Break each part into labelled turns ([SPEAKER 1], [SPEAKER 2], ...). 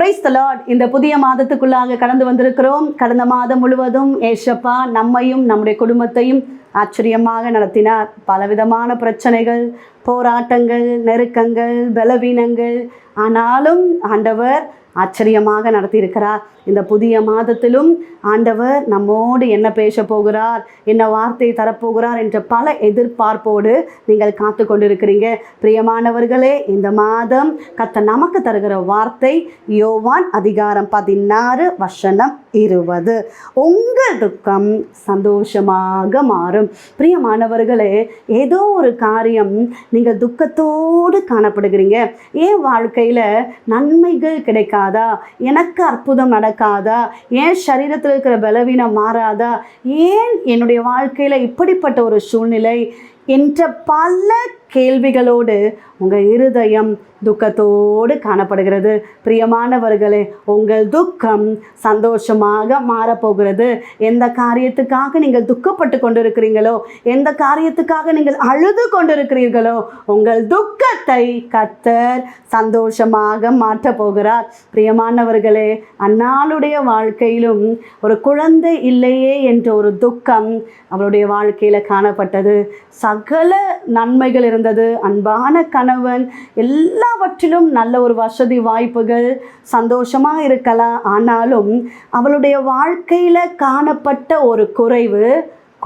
[SPEAKER 1] Price Lord இந்த புதிய மாதத்துக்குள்ளாக கடந்து வந்திருக்கிறோம். கடந்த மாதம் முழுவதும் ஏஷப்பா நம்மையும் நம்முடைய குடும்பத்தையும் ஆச்சரியமாக நடத்தினார். பலவிதமான பிரச்சனைகள் போராட்டங்கள் நெருக்கங்கள் பலவீனங்கள். ஆனாலும் ஆண்டவர் ஆச்சரியமாக நடத்தியிருக்கிறார். இந்த புதிய மாதத்திலும் ஆண்டவர் நம்மோடு என்ன பேச போகிறார் என்ன வார்த்தை தரப்போகிறார் என்ற பல எதிர்பார்ப்போடு நீங்கள் காத்து கொண்டிருக்கிறீங்க. பிரியமானவர்களே இந்த மாதம் கத்த நமக்கு தருகிற வார்த்தை யோவான் அதிகாரம் பதினாறு வசனம் இருபது. உங்கள் துக்கம் சந்தோஷமாக மாறும். பிரியமானவர்களே ஏதோ ஒரு காரியம் நீங்கள் துக்கத்தோடு காணப்படுகிறீங்க. ஏன் வாழ்க்கையில் நன்மைகள் கிடைக்காதா? எனக்கு அற்புதம் நடக்காதா? ஏன் சரீரத்தில் இருக்கிற பலவீனம் மாறாதா? ஏன் என்னுடைய வாழ்க்கையில் இப்படிப்பட்ட ஒரு சூழ்நிலை என்ற பல கேள்விகளோடு உங்கள் இருதயம் துக்கத்தோடு காணப்படுகிறது. பிரியமானவர்களே உங்கள் துக்கம் சந்தோஷமாக மாறப்போகிறது. எந்த காரியத்துக்காக நீங்கள் துக்கப்பட்டு கொண்டிருக்கிறீங்களோ எந்த காரியத்துக்காக நீங்கள் அழுது கொண்டிருக்கிறீர்களோ உங்கள் துக்கத்தை கத்தர் சந்தோஷமாக மாற்றப் போகிறார். பிரியமானவர்களே அன்னாளுடைய வாழ்க்கையிலும் ஒரு குழந்தை இல்லையே என்ற ஒரு துக்கம் அவளுடைய வாழ்க்கையில் காணப்பட்டது. சகல நன்மைகள் இருந்தது. அன்பான கணவன் எல்லாவற்றிலும் நல்ல ஒரு வசதி வாய்ப்புகள் சந்தோஷமாக இருக்கலாம். ஆனாலும் அவளுடைய வாழ்க்கையில் காணப்பட்ட ஒரு குறைவு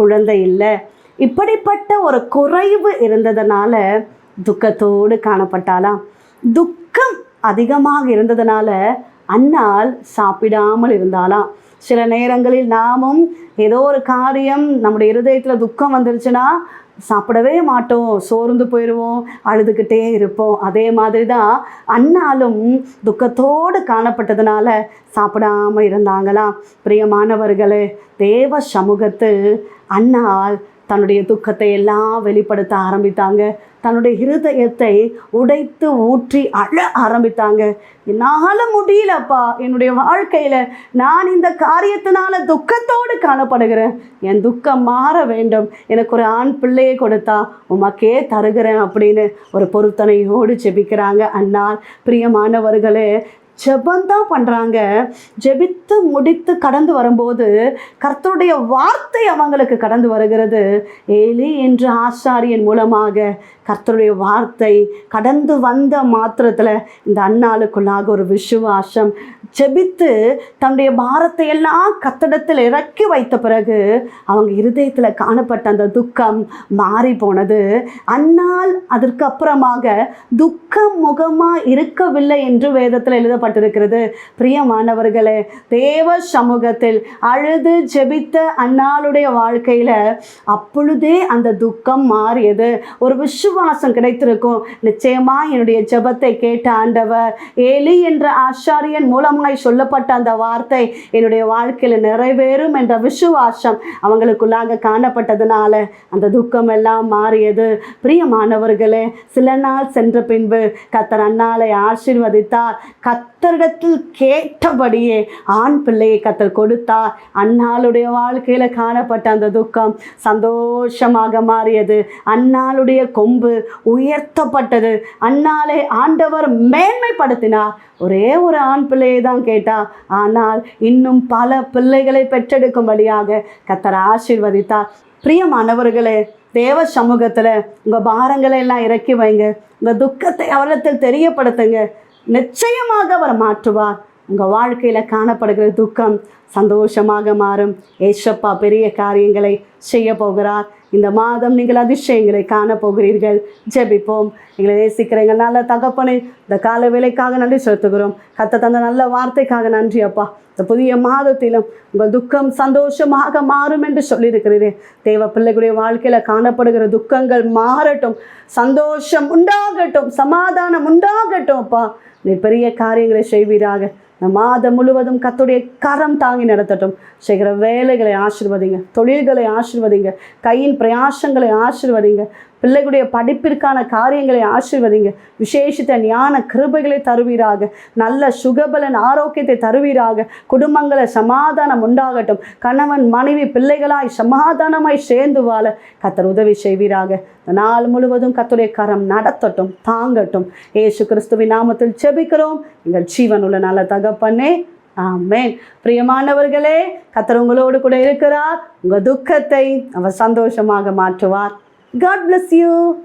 [SPEAKER 1] குழந்தை இல்லை. இப்படிப்பட்ட ஒரு குறைவு இருந்ததுனால துக்கத்தோடு காணப்பட்டாலாம் துக்கம் அதிகமாக இருந்ததுனால அன்னால் சாப்பிடாமல் இருந்தாலாம் சில நேரங்களில் நாமும் ஏதோ ஒரு காரியம் நம்முடைய இருதயத்தில் துக்கம் வந்துருச்சுன்னா சாப்பிடவே மாட்டோம். சோர்ந்து போயிடுவோம் அழுதுகிட்டே இருப்போம். அதே மாதிரி தான் அண்ணாலும் துக்கத்தோடு காணப்பட்டதுனால சாப்பிடாம இருந்தாங்களாம். பிரியமானவர்களே தேவ சமூகத்தில் அண்ணால் தன்னுடைய துக்கத்தை எல்லாம் வெளிப்படுத்த ஆரம்பித்தாங்க. தன்னுடைய ஹிருதயத்தை உடைத்து ஊற்றி அழ ஆரம்பித்தாங்க. என்னால் முடியலப்பா. என்னுடைய வாழ்க்கையில் நான் இந்த காரியத்தினால துக்கத்தோடு காணப்படுகிறேன். என் துக்கம் மாற வேண்டும். எனக்கு ஒரு ஆண் பிள்ளையை கொடுத்தா உமக்கே தருகிறேன் அப்படின்னு ஒரு பொருத்தனையோடு ஜெபிக்கிறாங்க. அன்னால் பிரியமானவர்களே ஜெபந்தான் பண்ணுறாங்க ஜெபித்து முடித்து கடந்து வரும்போது கர்த்தருடைய வார்த்தை அவங்களுக்கு கடந்து வருகிறது. ஏலி என்ற ஆசாரியன் மூலமாக கர்த்தருடைய வார்த்தை கடந்து வந்த மாத்திரத்தில் இந்த அண்ணாளுக்குள்ளாக ஒரு விசுவாசம். ஜெபித்து தன்னுடைய பாரத்தை எல்லாம் கத்தடத்தில் இறக்கி வைத்த பிறகு அவங்க இருதயத்தில் காணப்பட்ட அந்த துக்கம் மாறி போனது. அன்னால் அதற்கு அப்புறமாக துக்கம் முகமாக இருக்கவில்லை என்று வேதத்தில் எழுதப்பட்டிருக்கிறது பிரியமானவர்களே தேவ சமூகத்தில் அழுது ஜெபித்த அன்னாளுடைய வாழ்க்கையில் அப்பொழுதே அந்த துக்கம் மாறியது. ஒரு விசுவாசம் கிடைத்திருக்கும். நிச்சயமா என்னுடைய ஜெபத்தை கேட்ட ஆண்டவர் ஏலி என்ற ஆச்சாரியன் மூலமாய் சொல்லப்பட்ட அந்த வார்த்தை என்னுடைய வாழ்க்கையில் நிறைவேறும் என்ற விசுவாசம் அவங்களுக்குள்ளாக காணப்பட்டதுனால அந்த துக்கம் எல்லாம் மாறியது. பிரியமானவர்களே சில நாள் சென்ற பின்பு கத்தர் அன்னாலை ஆசீர்வதித்தார். கத்தரிடத்தில் கேட்டபடியே ஆண் பிள்ளையை கத்தர் கொடுத்தார். அன்னாளுடைய வாழ்க்கையில் காணப்பட்ட அந்த துக்கம் சந்தோஷமாக மாறியது. அன்னாளுடைய கொம்பு உயர்த்தப்பட்டது. அன்னாலே ஆண்டவர் மேன்மைப்படுத்தினார். ஒரே ஒரு ஆண் பிள்ளையை தான் கேட்டா ஆனால் இன்னும் பல பிள்ளைகளை பெற்றெடுக்கும்படியாக கத்தர் ஆசீர்வதித்தார். பிரியமானவர்களே தேவ சமூகத்தில் உங்கள் பாரங்களை எல்லாம் இறக்கி வைங்க. உங்கள் துக்கத்தை அவரிடத்தில் தெரியப்படுத்துங்க. நிச்சயமாக அவர் மாற்றுவார். உங்கள் வாழ்க்கையில் காணப்படுகிற துக்கம் சந்தோஷமாக மாறும். ஏசப்பா பெரிய காரியங்களை செய்ய போகிறார். இந்த மாதம் நீங்கள் அதிசயங்களை காண போகிறீர்கள். ஜெபிப்போம். எங்களை நேசிக்கிற எங்கள் நல்ல தகப்பனை இந்த கால வேலைக்காக நன்றி செலுத்துகிறோம். கத்த தந்த நல்ல வார்த்தைக்காக நன்றி அப்பா. இந்த புதிய மாதத்திலும் உங்கள் துக்கம் சந்தோஷமாக மாறும் என்று சொல்லியிருக்கிறீரே. தேவ பிள்ளைகளுடைய வாழ்க்கையில் காணப்படுகிற துக்கங்கள் மாறட்டும் சந்தோஷம் உண்டாகட்டும் சமாதானம் உண்டாகட்டும் அப்பா. நீ பெரிய காரியங்களை செய்வீராக. இந்த மாதம் முழுவதும் கத்துடைய கரம் தாங்கி நடத்தட்டும். செய்கிற வேலைகளை ஆசிர்வதிங்க தொழில்களை ஆசிர்வதிங்க கையின் பிரயாசங்களை ஆசிர்வதிங்க. பிள்ளைகளுடைய படிப்பிற்கான காரியங்களை ஆசீர்வதிங்க. விசேஷித்த ஞான கிருபைகளை தருவீராக. நல்ல சுகபலன் ஆரோக்கியத்தை தருவீராக. குடும்பங்களை சமாதானம் உண்டாகட்டும். கணவன் மனைவி பிள்ளைகளாய் சமாதானமாய் சேர்ந்து வாழ கத்தர் உதவி செய்வீராக. நாள் முழுவதும் கத்துடைய கரம் நடத்தட்டும் தாங்கட்டும். ஏசு கிறிஸ்துவின் நாமத்தில் செபிக்கிறோம் எங்கள் ஜீவனுள்ள நல்ல தகப்பனே ஆமேன். பிரியமானவர்களே கத்தர் உங்களோடு கூட இருக்கிறார். உங்கள் துக்கத்தை அவர் சந்தோஷமாக மாற்றுவார். God bless you.